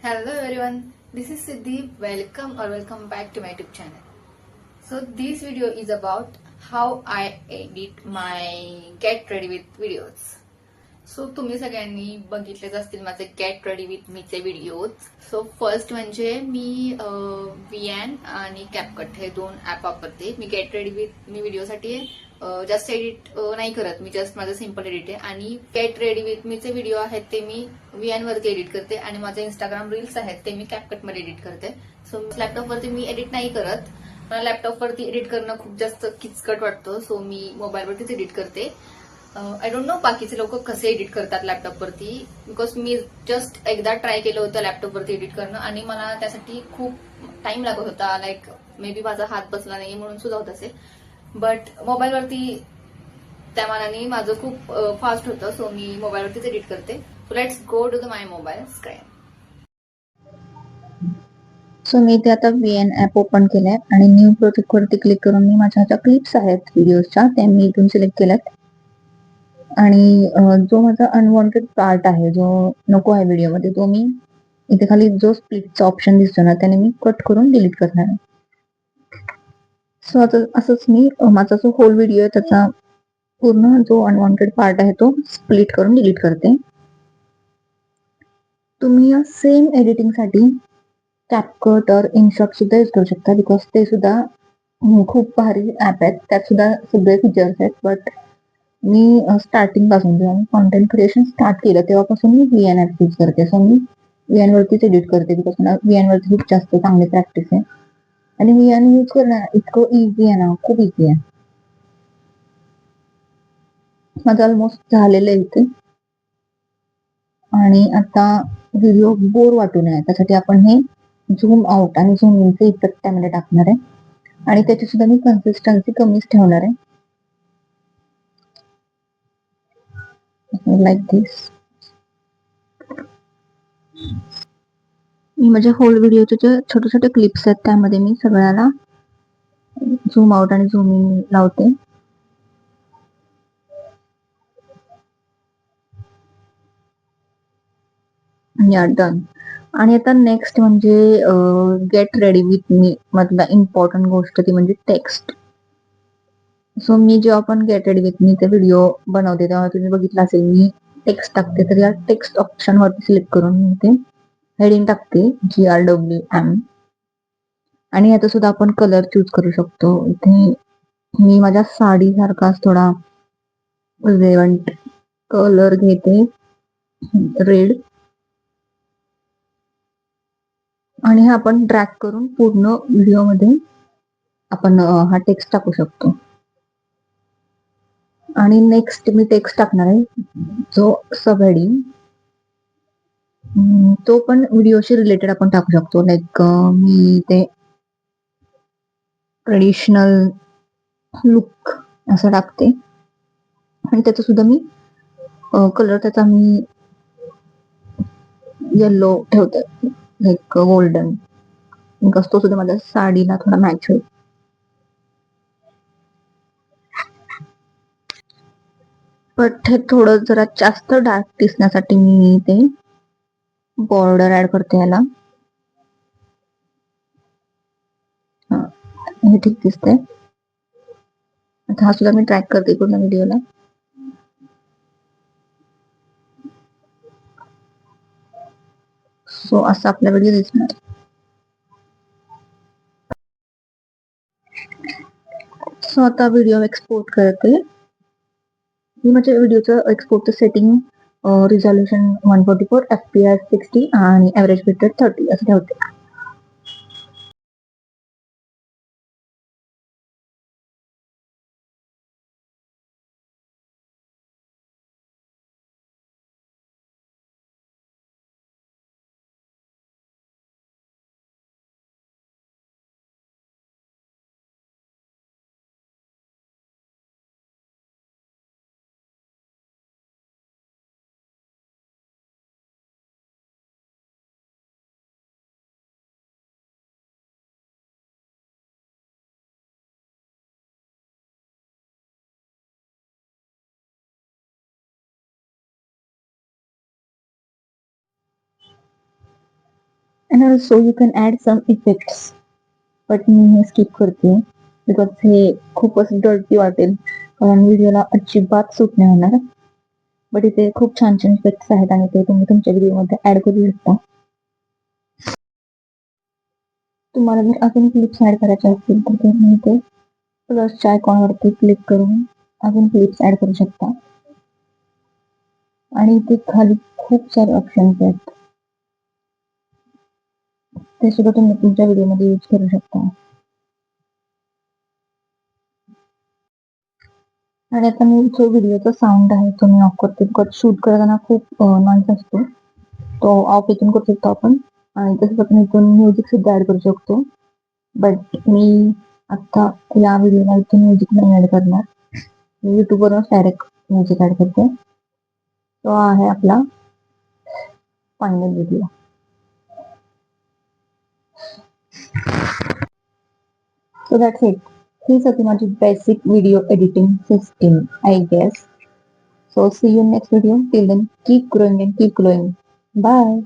Hello everyone, this is Siddhi. Welcome or welcome back to my YouTube channel. So this video is about how I edit my get ready with videos. So तुम्ही सगळ्यांनी बघितलेच असतील माझे get ready with मीचे videos so first म्हणजे मी VN आणि CapCut हे दोन ऍप वापरते मी गेट रेडी विथ मी व्हिडिओसाठी जास्त एडिट नाही करत. मी जस्ट माझं सिंपल एडिट आहे. आणि कॅट रेडी विथ मीचे व्हिडिओ आहेत ते मी व्हीएन वरती एडिट करते. आणि माझे इंस्टाग्राम रील्स आहेत ते मी कॅपकटमध्ये एडिट करते. सो लॅपटॉपवरती मी एडिट नाही करत. मला लॅपटॉपवरती एडिट करणं खूप जास्त किचकट वाटतं. सो मी मोबाईलवरतीच एडिट करते. आय डोंट नो बाकीचे लोक कसे एडिट करतात लॅपटॉपवरती बिकॉज मी जस्ट एकदा ट्राय केलं होतं लॅपटॉपवरती एडिट करणं. आणि मला त्यासाठी खूप टाइम लागत होता. लाईक मे बी माझा हात बसला नाही म्हणून सुद्धा होत असेल. बट मोबाईलवरती त्या मानाने माझं खूप फास्ट होतं सो मी मोबाईलवरतीच एडिट करते. So let's go to the my mobile screen so मी इथे आता व्ही एन ऍप ओपन केलंय आणि न्यू प्रोजेक्ट वरती क्लिक करून मी माझ्या ज्या क्लिप्स आहेत व्हिडिओच्या त्या मी इथून सिलेक्ट केल्यात. आणि जो माझा अनवॉन्टेड पार्ट आहे जो नको आहे व्हिडिओमध्ये तो मी इथे खाली जो स्प्लिटचा ऑप्शन दिसतो ना त्याने मी कट करून डिलीट करणार आहे. सो आता असंच मी माझा जो होल व्हिडिओ आहे त्याचा पूर्ण जो अनवॉन्टेड पार्ट आहे तो स्प्लिट करून डिलीट करते. तुम्ही या सेम एडिटिंगसाठी कॅपकट और इनशॉट सुद्धा यूज करू शकता बिकॉज ते सुद्धा खूप भारी ऍप आहेत. त्यात सुद्धा सगळे फीचर्स आहेत बट मी स्टार्टिंगपासून जेव्हा मी कॉन्टेंट क्रिएशन स्टार्ट केलं तेव्हापासून मी व्ही एन ॲप यूज करते. सो मी व्ही एन वरतीच एडिट करते बिकॉज मला व्ही एन वरती खूप जास्त चांगली प्रॅक्टिस आहे. आणि मी एन यूज करणार इतकं इझी आहे ना खूप इझी आहे. माझं ऑलमोस्ट झालेलं आहे इथे. आणि आता व्हिडिओ बोर वाटू नये. त्यासाठी आपण हे झूम आउट आणि झूम इनचे इफेक्ट त्यामध्ये टाकणार आहे. आणि त्याची सुद्धा मी कन्सिस्टन्सी कमीच ठेवणार आहे. लाईक दिस मी माझ्या होल व्हिडिओचे जे छोटे छोटे क्लिप्स आहेत त्यामध्ये मी सगळ्याला झूम आउट आणि झूम इन लावते. या डन आणि आता नेक्स्ट म्हणजे गेट रेडी विथ मी मधला इम्पॉर्टंट गोष्ट ती म्हणजे टेक्स्ट सो मी जेव्हा आपण गेट रेडी विथ मी ते व्हिडिओ बनवते तेव्हा तुम्ही बघितलं असेल मी टेक्स्ट टाकते तर या टेक्स्ट ऑप्शन वरती सिलेक्ट करून मी ते हेडिंग टाकते जी आर डब्ल्यू एम आणि याचा सुद्धा आपण कलर चूज करू शकतो. इथे मी माझ्या साडीसारखाच थोडा रेवंट कलर घेते. रेड आणि हे आपण ट्रॅक करून पूर्ण व्हिडिओमध्ये आपण हा टेक्स्ट टाकू शकतो. आणि नेक्स्ट मी टेक्स्ट टाकणार आहे. जो सब हेडिंग तो पण व्हिडिओशी रिलेटेड आपण टाकू शकतो. लाईक मी ते ट्रेडिशनल लुक असं टाकते. आणि त्याचा सुद्धा मी कलर त्याचा मी येल्लो ठेवते. लाईक गोल्डन बिकॉज तो सुद्धा माझ्या साडीला थोडा मॅच होईल. बट हे थोडं जरा जास्त डार्क दिसण्यासाठी मी ते बॉर्डर ऍड करते याला. हे ठीक दिसतंय. आता हा सुद्धा मी ट्रॅक करते पूर्ण व्हिडिओला सो असा आपला व्हिडिओ दिसणार. सो आता व्हिडिओ एक्सपोर्ट करते. मी माझ्या व्हिडिओचं एक्सपोर्टचं setting resolution one forty four F P R sixty आणि ॲव्हरेज बिट्रेट थर्टी असं ठेवते. And also you can add some effects but मी हे स्किप करते. बिकॉज हे खूपच डर्टी वाटेल. कारण व्हिडिओला अजिबात सूट नाही होणार. बट इथे खूप छान छान इफेक्ट्स आहेत आणि ते तुम्ही तुमच्या व्हिडिओमध्ये ऍड करू शकता. तुम्हाला जर अजून क्लिप्स ऍड करायचे असतील तर तुम्ही इथे प्लसच्या आयकॉनवरती क्लिक करून अजून क्लिप्स ऍड करू शकता. आणि इथे खाली खूप सारे ऑप्शन्स आहेत. ते सुद्धा तुम्ही तुमच्या व्हिडिओमध्ये यूज करू शकता. आणि आता मी जो व्हिडिओचा साऊंड आहे तो मी ऑफ करते. बिकॉज शूट करताना खूप नॉईज असतो. तो ऑफ इथून करू शकतो आपण. आणि तसंच आपण इथून म्युझिक सुद्धा ऍड करू शकतो. बट मी आत्ता या व्हिडिओला इथून म्युझिक नाही ऍड करणार. मी युट्यूबवरूनच डायरेक्ट म्युझिक ऍड करते. तो आहे आपला final video So that's it. This is Akimaji's basic video editing system, I guess. So see you next video. Till then, keep growing and keep growing. Bye.